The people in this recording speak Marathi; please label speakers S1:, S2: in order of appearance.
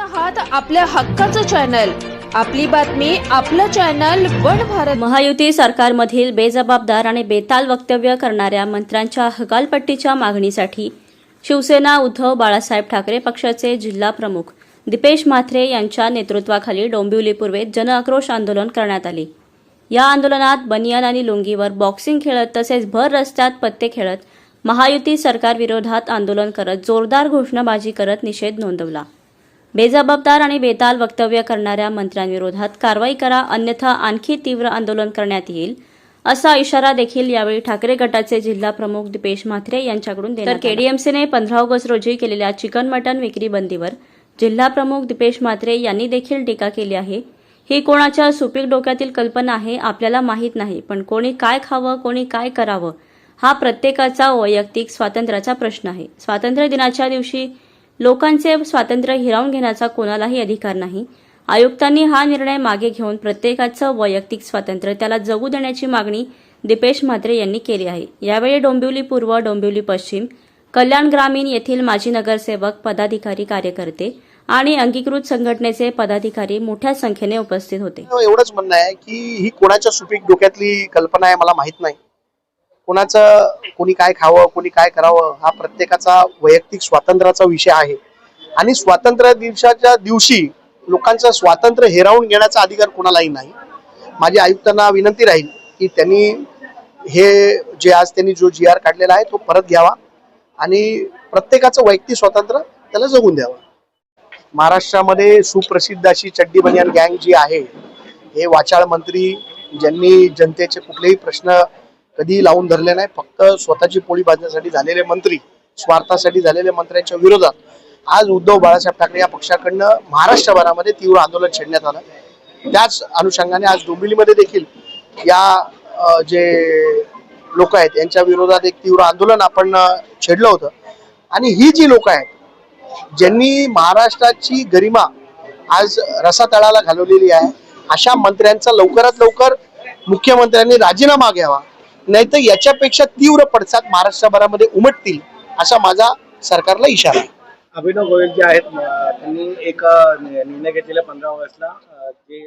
S1: आहात आपल्या हक्काचं चॅनल आपली बातमी आपलं चॅनल वन भारत.
S2: महायुती सरकारमधील बेजबाबदार आणि बेताल वक्तव्य करणाऱ्या मंत्र्यांच्या हकालपट्टीच्या मागणीसाठी शिवसेना उद्धव बाळासाहेब ठाकरे पक्षाचे जिल्हा प्रमुख दिपेश म्हात्रे यांच्या नेतृत्वाखाली डोंबिवली पूर्वेत जनआक्रोश आंदोलन करण्यात आले. या आंदोलनात बनियान आणि लुंगीवर बॉक्सिंग खेळत तसेच भर रस्त्यात पत्ते खेळत महायुती सरकारविरोधात आंदोलन करत जोरदार घोषणाबाजी करत निषेध नोंदवला. बेजबाबदार आणि बेताल वक्तव्य करणाऱ्या मंत्र्यांविरोधात कारवाई करा अन्यथा आणखी तीव्र आंदोलन करण्यात येईल असा इशारा देखील यावेळी ठाकरे गटाचे जिल्हा प्रमुख दिपेश म्हात्रे यांच्याकडून तर केडीएमसीने पंधरा ऑगस्ट रोजी केलेल्या चिकन मटन विक्री बंदीवर जिल्हा प्रमुख दिपेश म्हात्रे यांनी देखील टीका केली आहे. ही कोणाच्या सुपीक डोक्यातील कल्पना आहे आपल्याला माहीत नाही पण कोणी काय खावं कोणी काय करावं हा प्रत्येकाचा वैयक्तिक स्वातंत्र्याचा प्रश्न आहे. स्वातंत्र्य दिनाच्या दिवशी लोकांचे स्वातंत्र्य हिरावून घेण्याचा कोणालाही अधिकार नाही. आयुक्तांनी हा निर्णय मागे घेऊन प्रत्येकाचं वैयक्तिक स्वातंत्र्य त्याला जगू देण्याची मागणी दिपेश म्हात्रे यांनी केली आहे. यावेळी डोंबिवली पूर्व डोंबिवली पश्चिम कल्याण ग्रामीण येथील माजी नगरसेवक पदाधिकारी कार्यकर्ते आणि अंगीकृत संघटनेचे पदाधिकारी मोठ्या संख्येने उपस्थित होते.
S3: एवढंच म्हणणं आहे की ही कोणाच्या सुपीक डोक्यातली कल्पना आहे मला माहीत नाही. कोणाचं कोणी काय खावं कोणी काय करावं हा प्रत्येकाचा वैयक्तिक स्वातंत्र्याचा विषय आहे. आणि स्वातंत्र्य दिवसाच्या दिवशी लोकांचं स्वातंत्र्य हिरावून घेण्याचा अधिकार कोणालाही नाही. माझी आयुक्तांना विनंती राहील की त्यांनी हे जे आज त्यांनी जो जी आर काढलेला आहे तो परत घ्यावा आणि प्रत्येकाचं वैयक्तिक स्वातंत्र्य त्याला जगून द्यावं. महाराष्ट्रामध्ये सुप्रसिद्ध अशी चड्डी बनियान गँग जी आहे हे वाचाळ मंत्री ज्यांनी जनतेचे कुठलेही प्रश्न कधी लावून धरले नाही. फक्त स्वतःची पोळी भाजण्यासाठी झालेले मंत्री स्वार्थासाठी झालेले मंत्र्यांच्या विरोधात आज उद्धव बाळासाहेब ठाकरे या पक्षाकडनं महाराष्ट्रभरामध्ये तीव्र आंदोलन छेडण्यात आलं. त्याच अनुषंगाने आज डोंबिवलीमध्ये देखील या जे लोक आहेत यांच्या विरोधात एक तीव्र आंदोलन आपण छेडलं होतं. आणि ही जी लोक आहेत ज्यांनी महाराष्ट्राची गरिमा आज रसातळाला घालवलेली आहे अशा मंत्र्यांचा लवकरात लवकर मुख्यमंत्र्यांनी राजीनामा घ्यावा. नाहीतर याच्यापेक्षा तीव्र पडसाद महाराष्ट्रभरामध्ये उमटतील असा माझा सरकारला इशारा आहे.
S4: अभिनव गोयल जे आहेत त्यांनी एक निर्णय घेतलेला पंधरा ऑगस्टला जे